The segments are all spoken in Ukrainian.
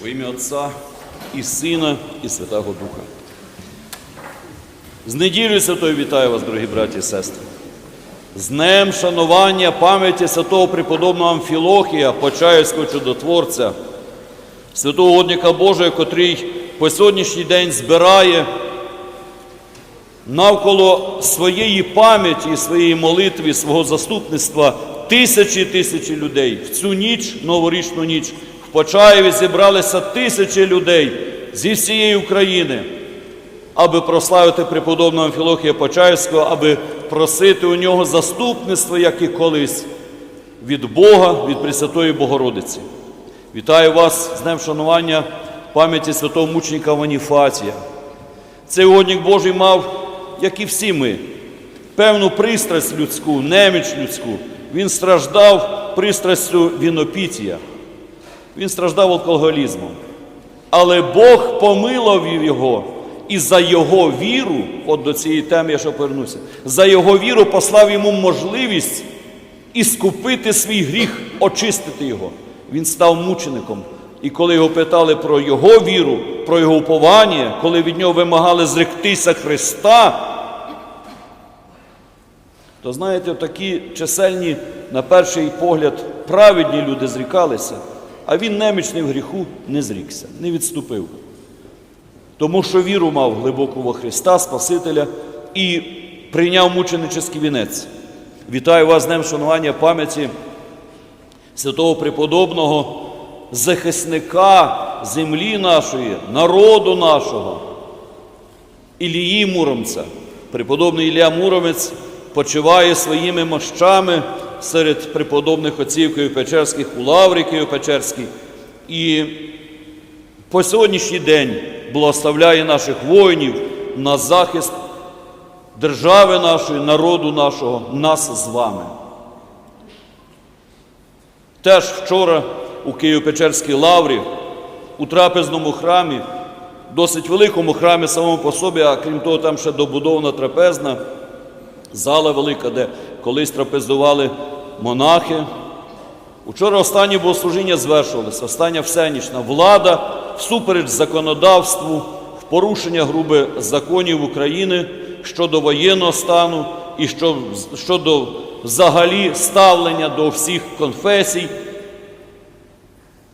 Во ім'я Отця і Сина, і Святого Духа. З неділею святою вітаю вас, дорогі браті і сестри. З днем шанування пам'яті святого преподобного Амфілохія, Почаївського чудотворця, святого Одника Божого, котрий по сьогоднішній день збирає навколо своєї пам'яті, своєї молитви, свого заступництва тисячі і тисячі людей. В цю ніч, новорічну ніч, в Почаєві зібралися тисячі людей зі всієї України, аби прославити преподобного Амфілохія Почаївського, аби просити у нього заступництво, як і колись, від Бога, від Пресвятої Богородиці. Вітаю вас з Днем шанування пам'яті святого мученика Ваніфатія. Цей угодник Божий мав, як і всі ми, певну пристрасть людську, неміч людську. Він страждав пристрастю вінопітія. Він страждав алкоголізмом. Але Бог помилував його і за його віру, от до цієї теми я ще повернуся, за його віру послав йому можливість іскупити свій гріх, очистити його. Він став мучеником. І коли його питали про його віру, про його уповання, коли від нього вимагали зректися Христа, то знаєте, такі чисельні, на перший погляд, праведні люди зрікалися, а він немічний в гріху не зрікся, не відступив. Тому що віру мав глибоку во Христа, Спасителя і прийняв мученический вінець. Вітаю вас з Днем шанування пам'яті святого преподобного захисника землі нашої, народу нашого, Ілії Муромця. Преподобний Ілля Муромець почиває своїми мощами серед преподобних отців Києво-Печерських у Лаврі Києво-Печерській. І по сьогоднішній день благословляє наших воїнів на захист держави нашої, народу нашого, нас з вами. Теж вчора у Києво-Печерській лаврі, у трапезному храмі, досить великому храмі самому по собі, а крім того, там ще добудована трапезна, зала велика, де колись трапезували монахи. Учора останнє богослужіння звершувалося, остання всенічна влада всупереч законодавству, в порушення грубе законів України щодо воєнного стану і щодо взагалі ставлення до всіх конфесій.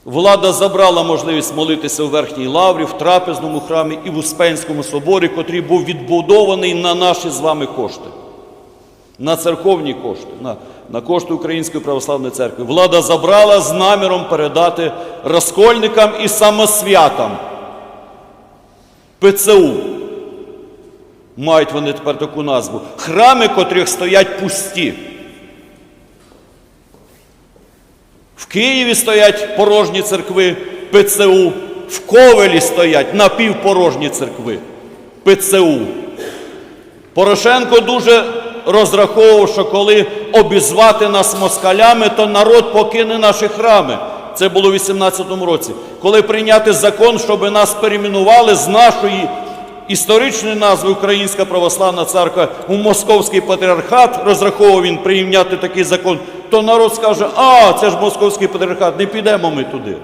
Влада забрала можливість молитися у Верхній Лаврі, в трапезному храмі і в Успенському соборі, котрий був відбудований на наші з вами кошти, на церковні кошти, на, на кошти Української православної церкви. Влада забрала з наміром передати розкольникам і самосвятам ПЦУ. Мають вони тепер таку назву. Храми, котрих стоять пусті. В Києві стоять порожні церкви ПЦУ, в Ковелі стоять напівпорожні церкви ПЦУ. Порошенко дуже розраховував, що коли обізвати нас москалями, то народ покине наші храми. Це було в 18-му році. Коли прийняти закон, щоб нас перейменували з нашої історичної назви Українська православна церква у Московський патріархат, розраховував він прийняти такий закон, то народ скаже, а, це ж Московський патріархат, не підемо ми туди.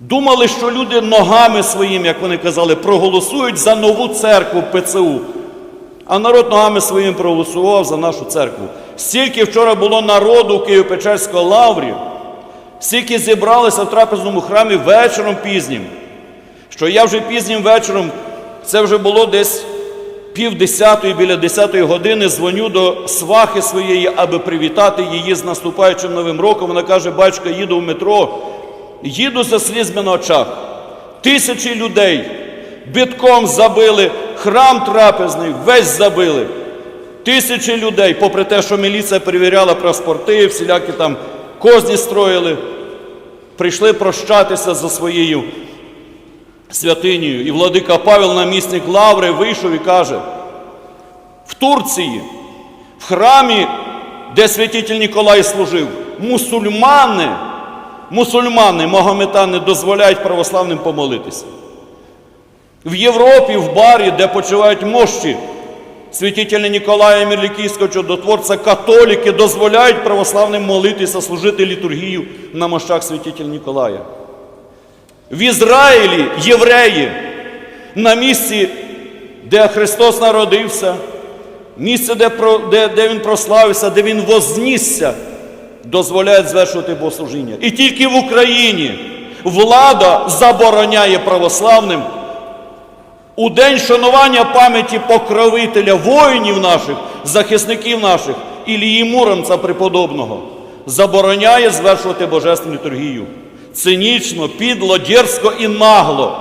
Думали, що люди ногами своїм, як вони казали, проголосують за нову церкву ПЦУ. А народ ногами своїм проголосував за нашу церкву. Стільки вчора було народу в Києво-Печерської лаврі, стільки зібралися в трапезному храмі вечором пізнім, що я вже пізнім вечором, це вже було десь пів десятої, біля десятої години, дзвоню до свахи своєї, аби привітати її з наступаючим новим роком. Вона каже, батько, їду в метро, їду за слізьми на очах. Тисячі людей битком забили, храм трапезний, весь забили. Тисячі людей, попри те, що міліція перевіряла паспорти, всілякі там козні строїли, прийшли прощатися за своєю святинею. І владика Павел, намісник Лаври, вийшов і каже, в Турції, в храмі, де святитель Ніколай служив, мусульмани, мусульмани, магометани дозволяють православним помолитися. В Європі, в барі, де почувають мощі святителя Ніколая Мірлікійського чудотворця, католіки дозволяють православним молитися, служити літургію на мощах святителя Ніколая. В Ізраїлі євреї на місці, де Христос народився, місце, де, де, де Він прославився, де Він вознісся, дозволяють звершувати богослужіння. І тільки в Україні влада забороняє православним у день шанування пам'яті покровителя воїнів наших, захисників наших, Ілії Муромця преподобного, забороняє звершувати божественну літургію. Цинічно, підло, дерзко і нагло.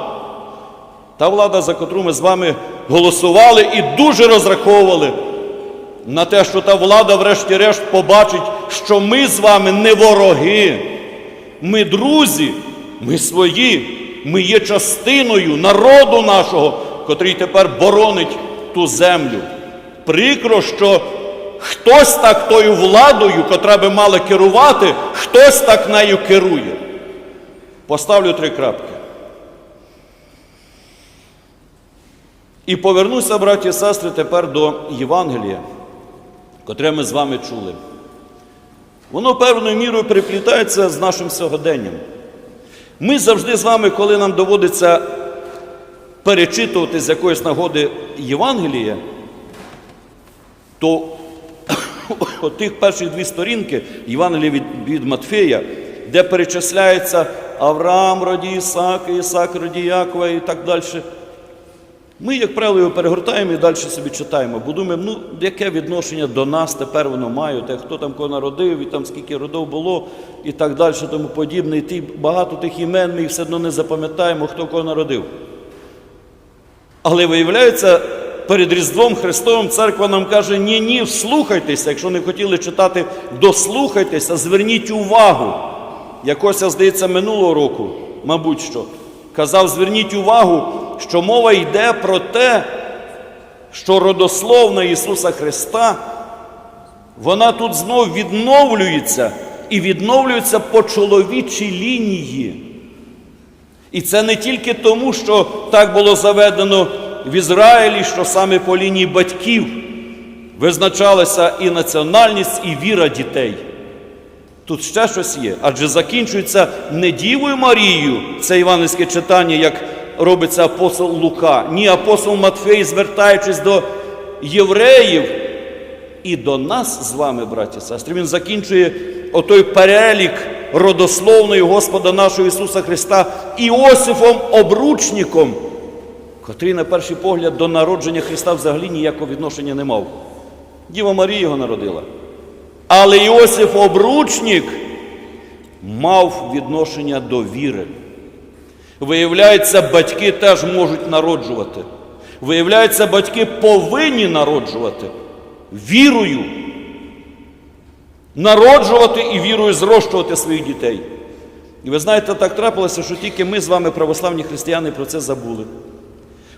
Та влада, за котру ми з вами голосували і дуже розраховували на те, що та влада, врешті-решт, побачить, що ми з вами не вороги, ми друзі, ми свої, ми є частиною народу нашого, котрий тепер боронить ту землю. Прикро, що хтось так тою владою, котра би мала керувати, хтось так нею керує. Поставлю три крапки. І повернуся, браті і сестри, тепер до Євангелія, котре ми з вами чули. Воно певною мірою переплітається з нашим сьогоденням. Ми завжди з вами, коли нам доводиться перечитувати з якоїсь нагоди Євангелія, то от тих перших дві сторінки Євангелія від, від Матфея, де перечисляється Авраам роді Ісаак, Ісак роді Якова і так далі. Ми, як правило, його перегортаємо і далі собі читаємо, бо думаємо, ну яке відношення до нас тепер воно має, те, хто там кого народив, і там скільки родов було, і так далі, тому подібне. І ті, багато тих імен ми все одно не запам'ятаємо, хто кого народив. Але виявляється, перед Різдвом Христовим церква нам каже: ні, ні, вслухайтеся, якщо не хотіли читати, дослухайтеся, зверніть увагу. Якось, здається, минулого року, мабуть що, казав, зверніть увагу, що мова йде про те, що родословна Ісуса Христа, вона тут знов відновлюється і відновлюється по чоловічій лінії. І це не тільки тому, що так було заведено в Ізраїлі, що саме по лінії батьків визначалася і національність, і віра дітей. Тут ще щось є, адже закінчується не Дівою Марією, це іванівське читання, як робиться апостол Лука, ні апостол Матфей, звертаючись до євреїв і до нас з вами, браті сестри, він закінчує отой перелік родословної Господа нашого Ісуса Христа Іосифом Обручником, котрий, на перший погляд, до народження Христа взагалі ніякого відношення не мав. Діва Марія його народила. Але Іосиф Обручник мав відношення до віри. Виявляється, батьки теж можуть народжувати. Виявляється, батьки повинні народжувати вірою. Народжувати і вірою зрощувати своїх дітей. І ви знаєте, так трапилося, що тільки ми з вами, православні християни, про це забули.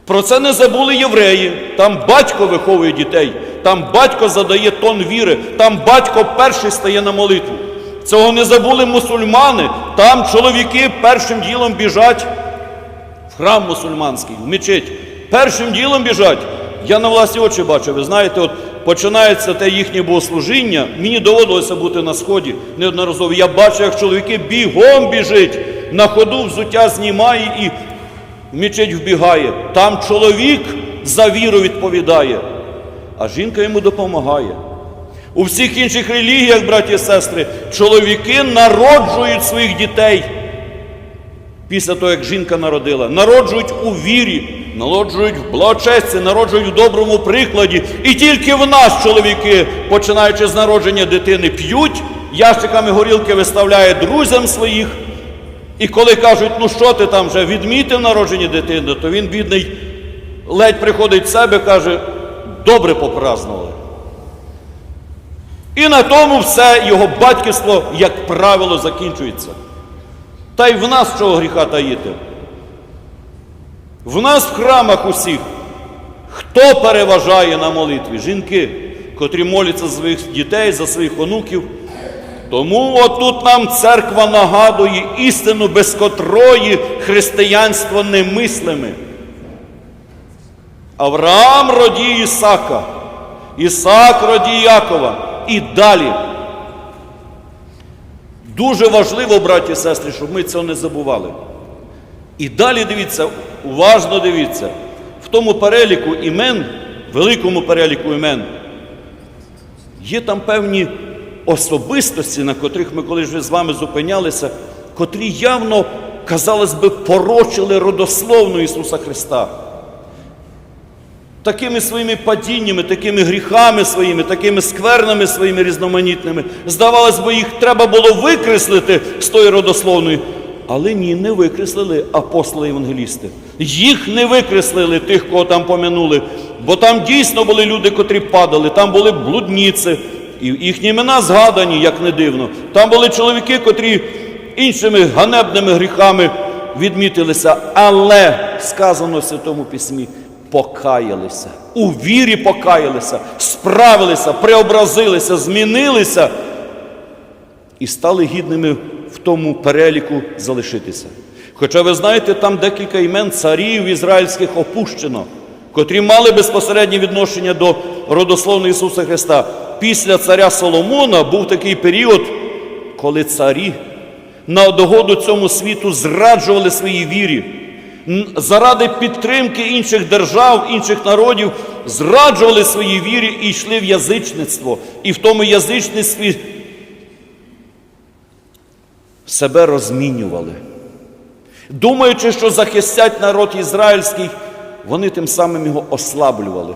Про це не забули євреї. Там батько виховує дітей, там батько задає тон віри, там батько перший стає на молитву. Цього не забули мусульмани. Там чоловіки першим ділом біжать в храм мусульманський, в мечеть. Першим ділом біжать. Я на власні очі бачу, ви знаєте, от починається те їхнє богослужіння. Мені доводилося бути на сході неодноразово. Я бачу, як чоловіки бігом біжить, на ходу взуття знімає і в мечеть вбігає. Там чоловік за віру відповідає, а жінка йому допомагає. У всіх інших релігіях, браті і сестри, чоловіки народжують своїх дітей після того, як жінка народила, народжують у вірі, народжують в благочесті, народжують в доброму прикладі. І тільки в нас чоловіки, починаючи з народження дитини, п'ють, ящиками горілки виставляють друзям своїх. І коли кажуть, ну що ти там вже відмітив народження дитини, то він, бідний, ледь приходить в себе, каже, добре попразнували. І на тому все його батьківство, як правило, закінчується. Та й в нас чого гріха таїти? В нас в храмах усіх. Хто переважає на молитві? Жінки, котрі моляться за своїх дітей, за своїх онуків. Тому отут нам церква нагадує істину, без котрої християнство немислиме. Авраам роді Ісака, Ісак роді Якова і далі. Дуже важливо, браті і сестри, щоб ми цього не забували. І далі дивіться, уважно дивіться, в тому переліку імен, великому переліку імен, є там певні особистості, на котрих ми колись вже з вами зупинялися, котрі явно, казалось би, порочили родословну Ісуса Христа. Такими своїми падіннями, такими гріхами своїми, такими сквернами своїми різноманітними. Здавалось би, їх треба було викреслити з тої родословної. Але ні, не викреслили апостоли євангелісти. Їх не викреслили тих, кого там помянули. Бо там дійсно були люди, котрі падали, там були блудніці, і їхні імена згадані, як не дивно. Там були чоловіки, котрі іншими ганебними гріхами відмітилися. Але сказано в Святому Письмі, покаялися, у вірі покаялися, справилися, преобразилися, змінилися і стали гідними в тому переліку залишитися. Хоча ви знаєте, там декілька імен царів ізраїльських опущено, котрі мали безпосереднє відношення до родословної Ісуса Христа. Після царя Соломона був такий період, коли царі на догоду цьому світу зраджували своїй вірі. Заради підтримки інших держав, інших народів зраджували своїй вірі і йшли в язичництво. І в тому язичництві себе розмінювали. Думаючи, що захистять народ ізраїльський, вони тим самим його ослаблювали.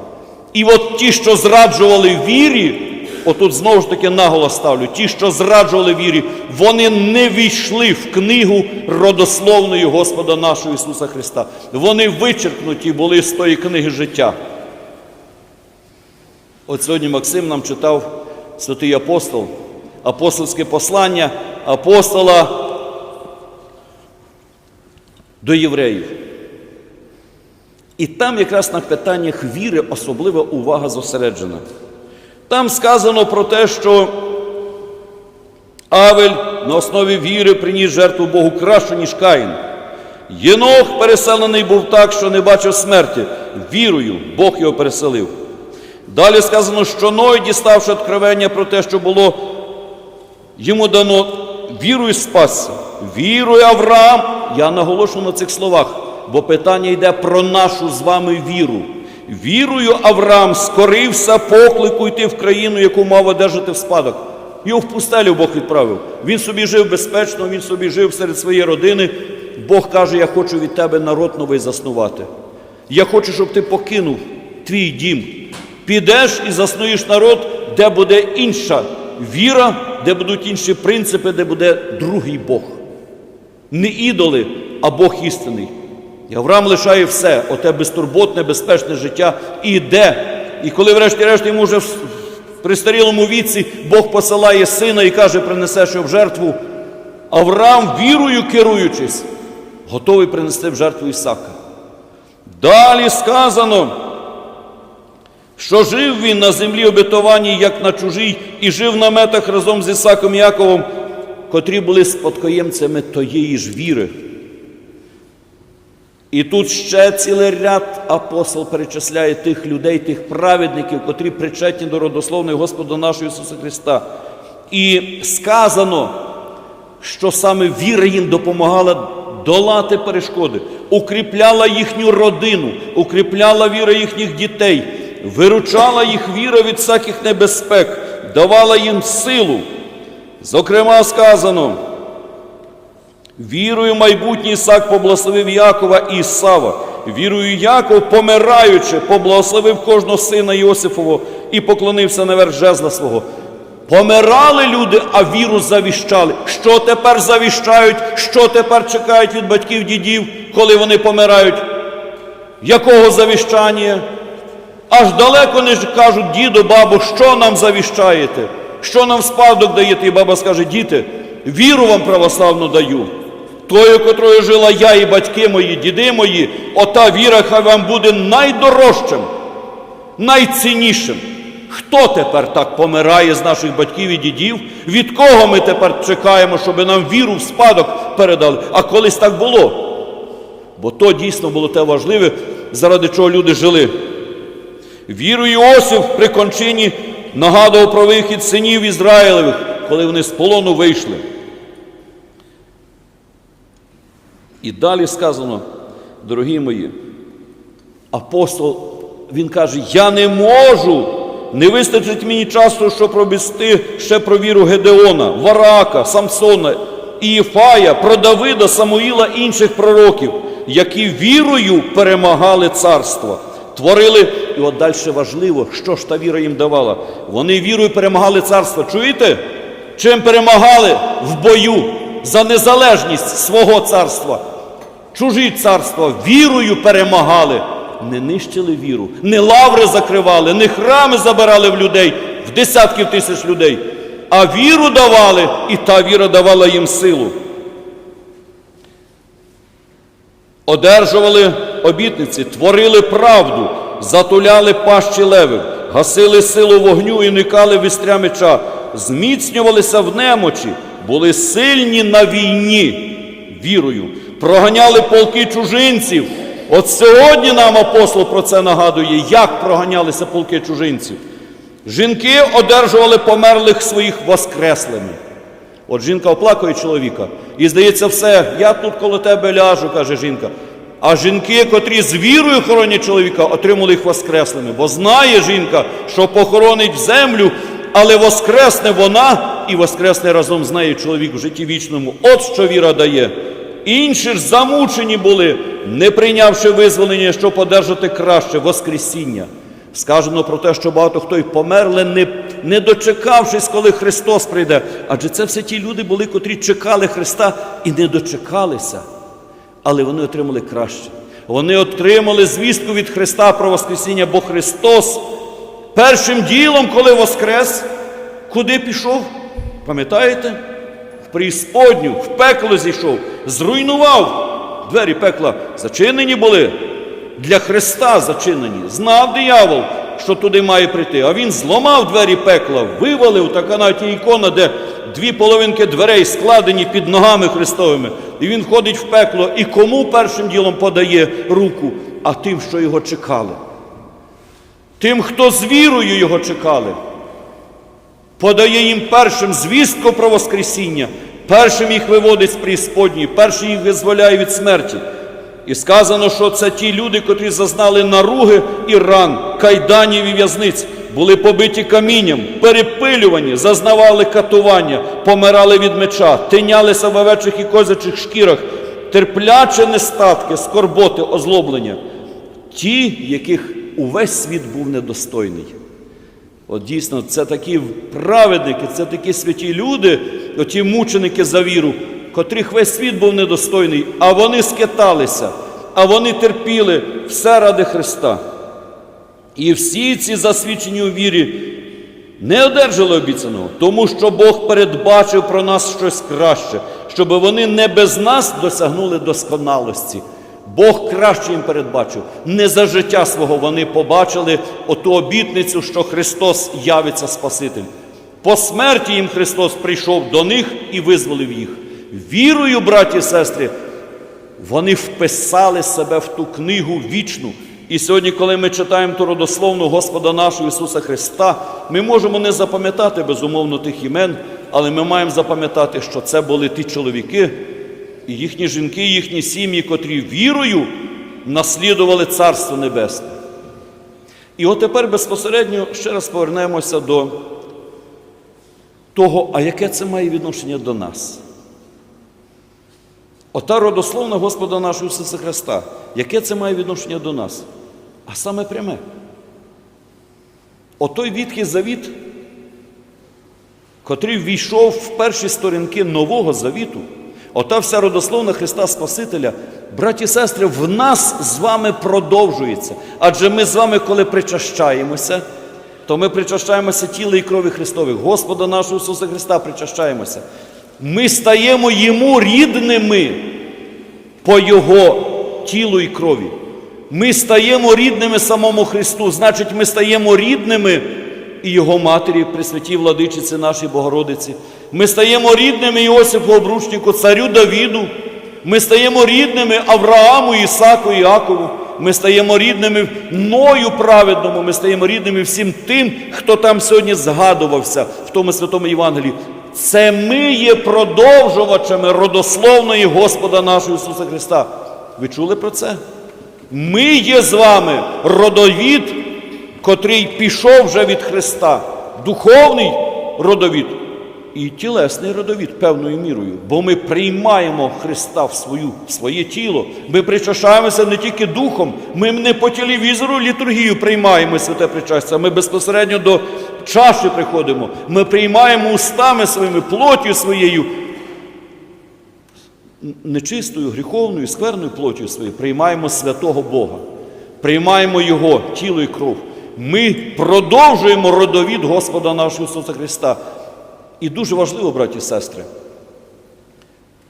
І от ті, що зраджували вірі, отут знову ж таки наголос ставлю, ті, що зраджували вірі, вони не війшли в книгу родословної Господа нашого Ісуса Христа. Вони вичеркнуті були з тої книги життя. От сьогодні Максим нам читав святий апостол, апостольське послання апостола до євреїв. І там якраз на питаннях віри особлива увага зосереджена. Там сказано про те, що Авель на основі віри приніс жертву Богу кращу, ніж Каїн. Єнох переселений був так, що не бачив смерті. Вірою Бог його переселив. Далі сказано, що Ной, діставши откровення про те, що було йому дано, вірою спасся. Вірою Авраам. Я наголошую на цих словах, бо питання йде про нашу з вами віру. Вірою Авраам скорився поклику йти в країну, яку мав одержати в спадок. Його в пустелю Бог відправив. Він собі жив безпечно, він собі жив серед своєї родини. Бог каже: Я хочу від тебе народ новий заснувати. Я хочу, щоб ти покинув твій дім. Підеш і заснуєш народ, де буде інша віра, де будуть інші принципи, де буде другий Бог. Не ідоли, а Бог істинний. І Авраам лишає все, оте безтурботне, безпечне життя і йде. І коли, врешті-решт, йому вже в пристарілому віці Бог посилає сина і каже, принесеш його в жертву, Авраам, вірою керуючись, готовий принести в жертву Ісака. Далі сказано, що жив він на землі обетованій, як на чужій, і жив в наметах разом з Ісаком Яковом, котрі були спадкоємцями тоєї ж віри. І тут ще цілий ряд апостол перечисляє тих людей, тих праведників, котрі причетні до родословної Господа нашого Ісуса Христа. І сказано, що саме віра їм допомагала долати перешкоди, укріпляла їхню родину, укріпляла віра їхніх дітей, виручала їх віра від всяких небезпек, давала їм силу. Зокрема, сказано, Вірою майбутній Ісак поблагословив Якова і Ісава. Вірою Яков, помираючи, поблагословив кожного сина Йосифового і поклонився наверх жезла свого. Помирали люди, а віру завіщали. Що тепер завіщають, що тепер чекають від батьків дідів, коли вони помирають? Якого завіщання? Аж далеко не кажуть, діду, бабу, що нам завіщаєте? Що нам спадок даєте? І баба скаже, діти, віру вам православну даю. Тою, котрою жила я і батьки мої, діди мої, ота віра хай вам буде найдорожчим, найціннішим. Хто тепер так помирає з наших батьків і дідів? Від кого ми тепер чекаємо, щоб нам віру в спадок передали? А колись так було. Бо то дійсно було те важливе, заради чого люди жили. Вірою Іосиф при кончині нагадував про вихід синів Ізраїлевих, коли вони з полону вийшли. І далі сказано, дорогі мої, апостол, він каже: Я не можу, не вистачить мені часу, щоб пробісти ще про віру Гедеона, Варака, Самсона, Ієфая, про Давида, Самуїла інших пророків, які вірою перемагали царство. Творили, і от далі важливо, що ж та віра їм давала. Вони вірою перемагали царство. Чуєте? Чим перемагали в бою за незалежність свого царства? Чужі царства вірою перемагали, не нищили віру, не лаври закривали, не храми забирали в людей, в десятків тисяч людей, а віру давали, і та віра давала їм силу. Одержували обітниці, творили правду, затуляли пащі левів, гасили силу вогню і никали вістря меча, зміцнювалися в немочі, були сильні на війні вірою, проганяли полки чужинців. От сьогодні нам апостол про це нагадує, як проганялися полки чужинців. Жінки одержували померлих своїх воскреслими. От жінка оплакує чоловіка, і здається, все, я тут коло тебе ляжу, каже жінка. А жінки, котрі з вірою хоронять чоловіка, отримали їх воскреслими. Бо знає жінка, що похоронить в землю, але воскресне вона і воскресне разом з нею чоловік в житті вічному. От що віра дає. Інші ж замучені були, не прийнявши визволення, щоб подержати краще Воскресіння. Сказано про те, що багато хто й померли, не, не дочекавшись, коли Христос прийде. Адже це все ті люди були, котрі чекали Христа і не дочекалися. Але вони отримали краще. Вони отримали звістку від Христа про Воскресіння, бо Христос першим ділом, коли Воскрес, куди пішов? Пам'ятаєте? В преісподню, в пекло зійшов, зруйнував. Двері пекла зачинені були, для Христа зачинені. Знав диявол, що туди має прийти. А він зламав двері пекла, вивалив така навіть ікона, де дві половинки дверей складені під ногами Христовими. І він входить в пекло і кому першим ділом подає руку, а тим, що його чекали. Тим, хто з вірою його чекали подає їм першим звістку про Воскресіння, першим їх виводить з преісподньої, першим їх визволяє від смерті. І сказано, що це ті люди, котрі зазнали наруги і ран, кайданів і в'язниць, були побиті камінням, перепилювані, зазнавали катування, помирали від меча, тинялися в овечих і козячих шкірах, терпляче нестатки, скорботи, озлоблення. Ті, яких увесь світ був недостойний. От дійсно, це такі праведники, це такі святі люди, оті мученики за віру, котрих весь світ був недостойний, а вони скиталися, а вони терпіли все ради Христа. І всі ці засвідчені у вірі не одержали обіцяного, тому що Бог передбачив про нас щось краще, щоб вони не без нас досягнули досконалості. Бог краще їм передбачив. Не за життя свого вони побачили оту обітницю, що Христос явиться Спаситель. По смерті їм Христос прийшов до них і визволив їх. Вірою, браті і сестри, вони вписали себе в ту книгу вічну. І сьогодні, коли ми читаємо ту родословну Господа нашого Ісуса Христа, ми можемо не запам'ятати безумовно тих імен, але ми маємо запам'ятати, що це були ті чоловіки, і їхні жінки, і їхні сім'ї, котрі вірою наслідували Царство Небесне. І от тепер безпосередньо ще раз повернемося до того, а яке це має відношення до нас. Ота родословна Господа нашого Ісуса Христа, яке це має відношення до нас? А саме пряме. Отой відкий завіт, котрий ввійшов в перші сторінки Нового Завіту, ота вся родословна Христа Спасителя, браті і сестри, в нас з вами продовжується. Адже ми з вами, коли причащаємося, то ми причащаємося тіла і крові Христових, Господа нашого Ісуса Христа причащаємося. Ми стаємо Йому рідними по Його тілу і крові. Ми стаємо рідними самому Христу, значить, ми стаємо рідними і Його матері, Пресвятій владичиці нашій Богородиці. Ми стаємо рідними Іосифу Обручнику, царю Давіду. Ми стаємо рідними Аврааму, Ісаку, Іакову. Ми стаємо рідними Ною праведному, ми стаємо рідними всім тим, хто там сьогодні згадувався в тому святому Євангелії. Це ми є продовжувачами родословної Господа нашого Ісуса Христа. Ви чули про це? Ми є з вами родовід, котрий пішов вже від Христа, духовний родовід і тілесний родовід певною мірою, бо ми приймаємо Христа в, свою, в своє тіло. Ми причащаємося не тільки духом, ми не по телевізору літургію приймаємо святе причастя, ми безпосередньо до чаші приходимо. Ми приймаємо устами своїми, плоттю своєю, нечистою, гріховною, скверною плоттю своєю, приймаємо святого Бога, приймаємо Його тіло і кров. Ми продовжуємо родовід Господа нашого Ісуса Христа. І дуже важливо, браті і сестри,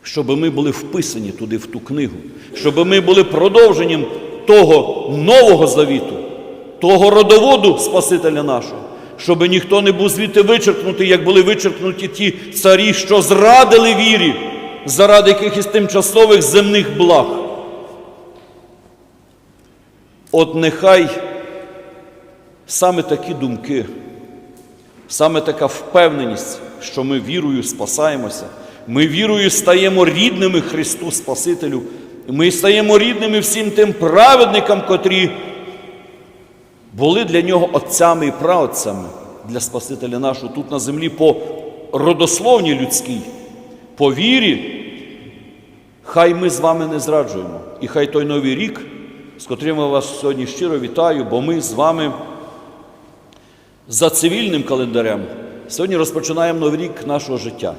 щоб ми були вписані туди, в ту книгу, щоб ми були продовженням того нового завіту, того родоводу Спасителя нашого, щоб ніхто не був звідти вичеркнутий, як були вичеркнуті ті царі, що зрадили вірі заради якихось тимчасових земних благ. От нехай саме такі думки, саме така впевненість, що ми вірою спасаємося, ми вірою стаємо рідними Христу Спасителю, ми стаємо рідними всім тим праведникам, котрі були для нього отцями і праотцями для Спасителя нашого тут на землі по родословній людській, по вірі. Хай ми з вами не зраджуємо. І хай той новий рік, з котрим я вас сьогодні щиро вітаю, бо ми з вами за цивільним календарем сьогодні розпочинаємо новий рік нашого життя.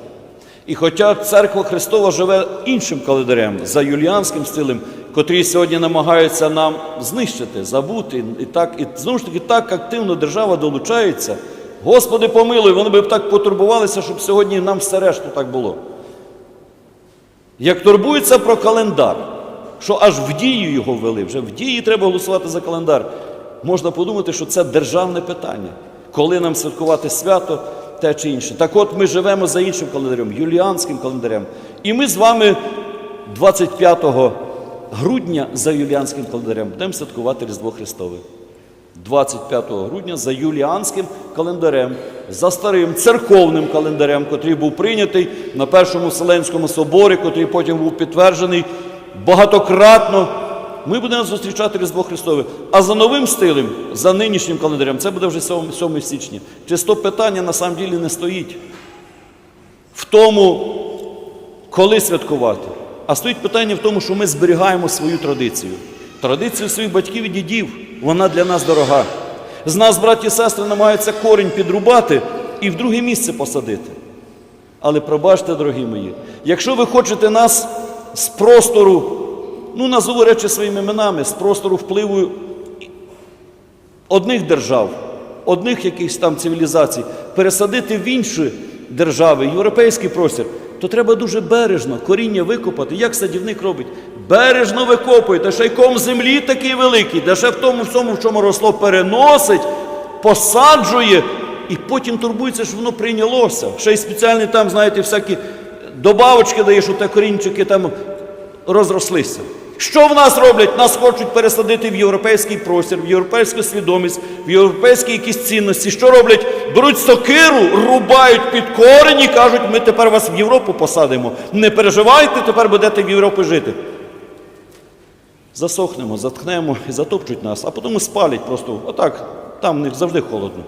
І хоча церква Христова живе іншим календарем, за юліанським стилем, котрий сьогодні намагаються нам знищити, забути, і так, і знову ж таки так активно держава долучається. Господи, помилуй, вони б так потурбувалися, щоб сьогодні нам все решту так було. Як турбуються про календар, що аж в дію його ввели, вже в дії треба голосувати за календар. Можна подумати, що це державне питання, коли нам святкувати свято те чи інше. Так от ми живемо за іншим календарем, юліанським календарем. І ми з вами 25 грудня за юліанським календарем будемо святкувати Різдво Христове. 25 грудня за юліанським календарем, за старим церковним календарем, котрий був прийнятий на Першому Вселенському соборі, котрий потім був підтверджений багатократно. Ми будемо зустрічати Різдво Христове. А за новим стилем, за нинішнім календарем, це буде вже 7, 7 січня. Чисто питання на самом ділі не стоїть в тому, коли святкувати. А стоїть питання в тому, що ми зберігаємо свою традицію. Традицію своїх батьків і дідів, вона для нас дорога. З нас, браті і сестри, намагаються корінь підрубати і в друге місце посадити. Але пробачте, дорогі мої, якщо ви хочете нас з простору, ну назову речі своїми іменами, з простору впливу одних держав, одних якихось там цивілізацій, пересадити в інші держави, європейський простір, то треба дуже бережно коріння викопати. Як садівник робить? Бережно викопує, та ще й ком землі такий великий, де ще в тому всьому, в чому росло, переносить, посаджує і потім турбується, що воно прийнялося. Ще й спеціальні там, знаєте, всякі добавочки дає, що те корінчики там розрослися. Що в нас роблять? Нас хочуть пересадити в європейський простір, в європейську свідомість, в європейські якісь цінності. Що роблять? Беруть сокиру, рубають під корені і кажуть, ми тепер вас в Європу посадимо. Не переживайте, тепер будете в Європі жити. Засохнемо, заткнемо і затопчуть нас, а потім спалять просто. Отак, там в них завжди холодно.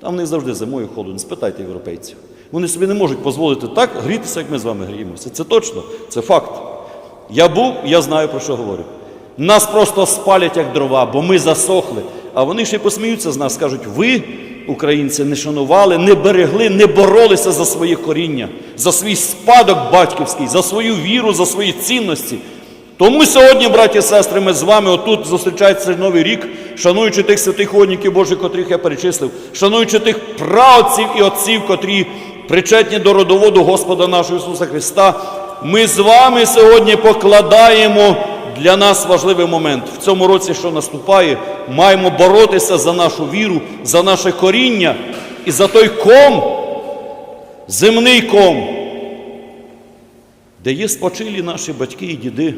Там в них завжди зимою холодно. Спитайте європейців. Вони собі не можуть дозволити так грітися, як ми з вами гріємося. Це точно, це факт. Я був, я знаю про що говорю. Нас просто спалять як дрова, бо ми засохли. А вони ще й посміються з нас, скажуть, ви, українці, не шанували, не берегли, не боролися за своє коріння, за свій спадок батьківський, за свою віру, за свої цінності. Тому сьогодні, браті і сестри, ми з вами отут зустрічається новий рік, шануючи тих святих угодників Божих, котрих я перечислив, шануючи тих праотців і отців, котрі причетні до родоводу Господа нашого Ісуса Христа. Ми з вами сьогодні покладаємо для нас важливий момент. В цьому році, що наступає, маємо боротися за нашу віру, за наше коріння і за той ком, земний ком, де є спочилі наші батьки і діди.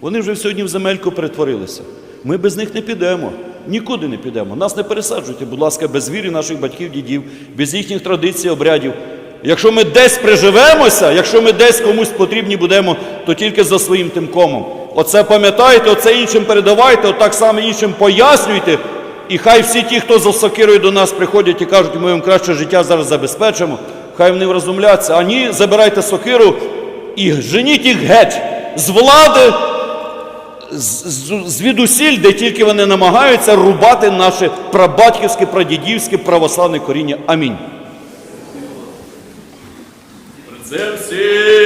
Вони вже сьогодні в земельку перетворилися. Ми без них не підемо, нікуди не підемо. Нас не пересаджуйте, будь ласка, без віри наших батьків, дідів, без їхніх традицій, обрядів. Якщо ми десь приживемося, якщо ми десь комусь потрібні будемо, то тільки за своїм тим комом. Оце пам'ятайте, оце іншим передавайте, отак само іншим пояснюйте. І хай всі ті, хто за сокирою до нас приходять і кажуть, ми вам краще життя зараз забезпечимо, хай вони вразумляться. А ні, забирайте сокиру і женіть їх геть з влади, з- звідусіль, де тільки вони намагаються рубати наше прабатьківське, прадідівське православне коріння. Амінь. Це всі